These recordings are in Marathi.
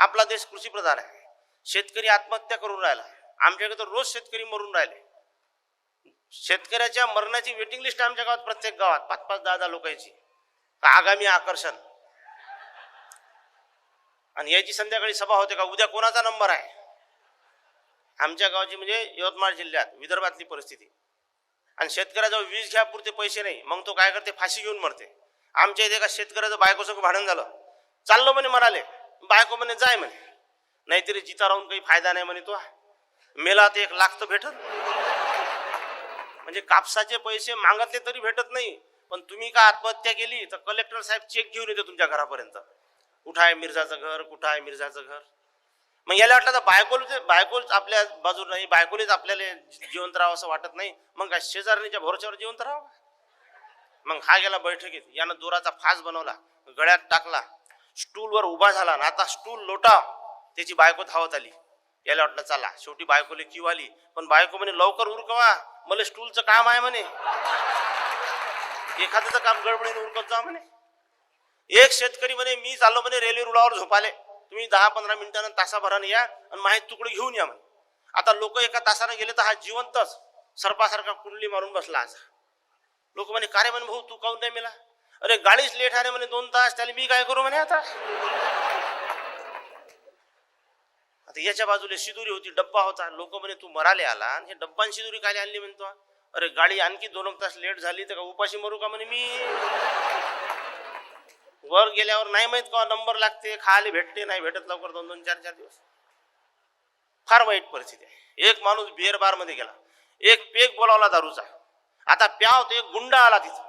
आपला देश कृषीप्रधान आहे. शेतकरी आत्महत्या करून राहिला. आमच्याकडे तर रोज शेतकरी मरून राहिले. शेतकऱ्याच्या मरणाची वेटिंग लिस्ट आमच्या गावात प्रत्येक गावात पाच पाच दहा दहा लोकांची आगामी आकर्षण? आणि याची संध्याकाळी सभा होते का? उद्या कोणाचा नंबर आहे? आमच्या गावाची म्हणजे यवतमाळ जिल्ह्यात विदर्भातली परिस्थिती. आणि शेतकऱ्याजवळ वीज घ्यापुरते पैसे नाही. मग तो काय करते? फाशी घेऊन मरते. आमच्या इथे का शेतकऱ्याचं बायकोसोबत भांडण झालं. चाललो म्हणे म्हणाले. बायको म्हणे जाय म्हणे. नाहीतरी जिता राहून काही फायदा नाही म्हणे तो. मेला ते एक लाख तर भेटत म्हणजे कापसाचे पैसे मागतले तरी भेटत नाही. पण तुम्ही का आत्महत्या केली? तर कलेक्टर साहेब चेक घेऊन येते तुमच्या घरापर्यंत. कुठं आहे मिर्झाचं घर? कुठं आहे मिर्झाचं घर? मग याला वाटलं तर बायकोल बायकोच आपल्या बाजूला नाही बायकोलीच आपल्याला जिवंत राहावं असं वाटत नाही. मग काय शेजारणीच्या भरोश्यावर जिवंत राहावं? मग हा गेला बैठकीत. यानं दोराचा फास बनवला. गळ्यात टाकला. स्टूलवर उभा झाला ना आता स्टूल लोटा त्याची बायको धावत आली. याला वाटलं चला शेवटी बायकोले किव आली. पण बायको म्हणे लवकर उरकवा मला स्टूलचं काम आहे म्हणे. एखाद्याचं काम गडबडीने उरकत जा म्हणे. एक शेतकरी म्हणे मी चाललो म्हणे रेल्वे रुळावर झोपाले. तुम्ही दहा पंधरा मिनिटानं तासाभराने या आणि माहीत तुकडे घेऊन या म्हणे. आता लोक एका तासानं गेले तर हा जिवंतच सर्पासारखा कुंडली मारून बसला आज. लोक म्हणे का रे म्हणे भाऊ तू काऊन नाही मेला? अरे गाडीच लेट आहे म्हणे दोन तास त्याला मी काय करू म्हणे आता? आता याच्या बाजूला शिदुरी होती डब्बा होता. लोक म्हणे तू मराले आला. आणि हे डब्बान शिदुरी काय आणली म्हणतो अरे गाडी आणखी दोन एक तास लेट झाली तर का उपाशी मरू का म्हणे मी? वर गेल्यावर नाही माहीत का नंबर लागते खायला भेटते नाही भेटत लवकर दोन दोन चार चार दिवस. फार वाईट परिस्थिती आहे. एक माणूस बिअर बारमध्ये गेला. एक पेग बोलावला दारूचा. आता प्याव तो एक गुंडा आला तिथं.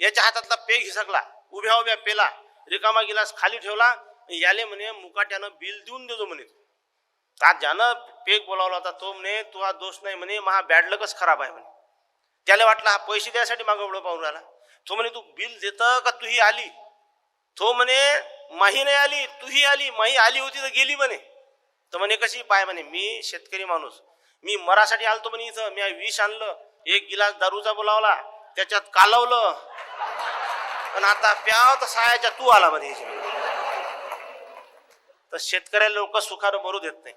याच्या हातातला पे हिसकला उभ्या उभ्या पेला रिकामा गिलास खाली ठेवला याले म्हणे मुकाट्यानं बिल देऊन देतो म्हणे आज ज्यानं पेक बोलावला होता तो म्हणे तुझा दोष नाही म्हणे महा बॅडलकच खराब आहे म्हणे. त्याला वाटला हा पैसे द्यायसाठी मागं एवढं पाहून राहिला. तो म्हणे तू बिल देतं का? तूही आली. तो म्हणे माही नाही आली तूही आली माही आली होती तर गेली म्हणे. तर म्हणे कशी पाय म्हणे मी शेतकरी माणूस. मी मरासाठी आलतो म्हणे इथं मी विष आणलं एक गिलास दारूचा बोलावला त्याच्यात कालवलं पण आता प्याव तर सायाच्या तू आला मध्ये तर शेतकऱ्याला लोक सुखानं मरू देत नाही.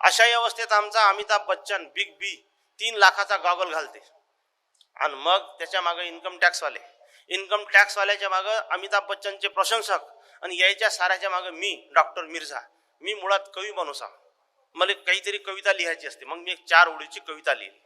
अशा अवस्थेत आमचा अमिताभ बच्चन बिग बी तीन लाखाचा गॉगल घालते. आणि मग त्याच्यामागे इन्कम टॅक्सवाले इन्कम टॅक्सवाल्याच्या मागं अमिताभ बच्चनचे प्रशंसक आणि यायच्या साऱ्याच्या मागं मी डॉक्टर मिर्झा. मी मुळात कवी माणूस मला काहीतरी कविता लिहायची असते. मग मी एक चार ओळीची कविता लिहिली